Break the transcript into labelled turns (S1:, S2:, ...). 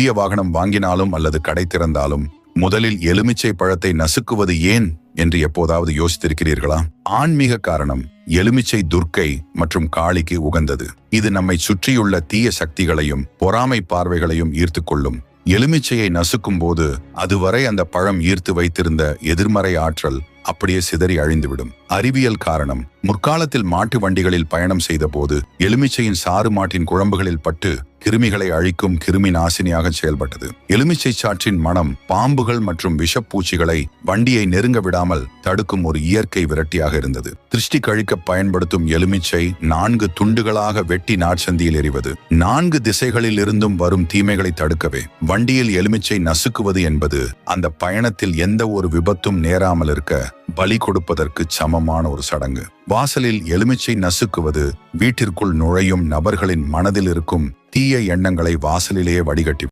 S1: புதிய வாகனம் வாங்கினாலும் அல்லது கடை திறந்தாலும் முதலில் எலுமிச்சை பழத்தை நசுக்குவது ஏன் என்று எப்போதாவது யோசித்திருக்கிறீர்களா? ஆன்மீக காரணம் எலுமிச்சை துர்க்கை மற்றும் காளிக்கு உகந்தது. இது நம்மை சுற்றியுள்ள தீய சக்திகளையும் பொறாமை பார்வைகளையும் ஈர்த்து கொள்ளும். எலுமிச்சையை நசுக்கும் போது அதுவரை அந்த பழம் ஈர்த்து வைத்திருந்த எதிர்மறை ஆற்றல் அப்படியே சிதறி அழிந்துவிடும். அறிவியல் காரணம் முற்காலத்தில் மாட்டு வண்டிகளில் பயணம் செய்த போது எலுமிச்சையின் சாறு மாட்டின் குழம்புகளில் பட்டு கிருமிகளை அழிக்கும் கிருமி நாசினியாக செயல்பட்டது. எலுமிச்சை சாற்றின் மனம் பாம்புகள் மற்றும் விஷப்பூச்சிகளை வண்டியை நெருங்க விடாமல் தடுக்கும் ஒரு இயற்கை விரட்டியாக இருந்தது. திருஷ்டி கழிக்க பயன்படுத்தும் எலுமிச்சை நான்கு துண்டுகளாக வெட்டி நாற்சந்தியில் எறிவது. நான்கு திசைகளில் இருந்தும் வரும் தீமைகளை தடுக்கவே. வண்டியில் எலுமிச்சை நசுக்குவது என்பது அந்த பயணத்தில் எந்த ஒரு விபத்தும் நேராமல் இருக்க பலி கொடுப்பதற்கு சமமான ஒரு சடங்கு. வாசலில் எலுமிச்சை நசுக்குவது வீட்டிற்குள் நுழையும் நபர்களின் மனதில் இருக்கும் தீய எண்ணங்களை வாசலிலேயே வடிகட்டி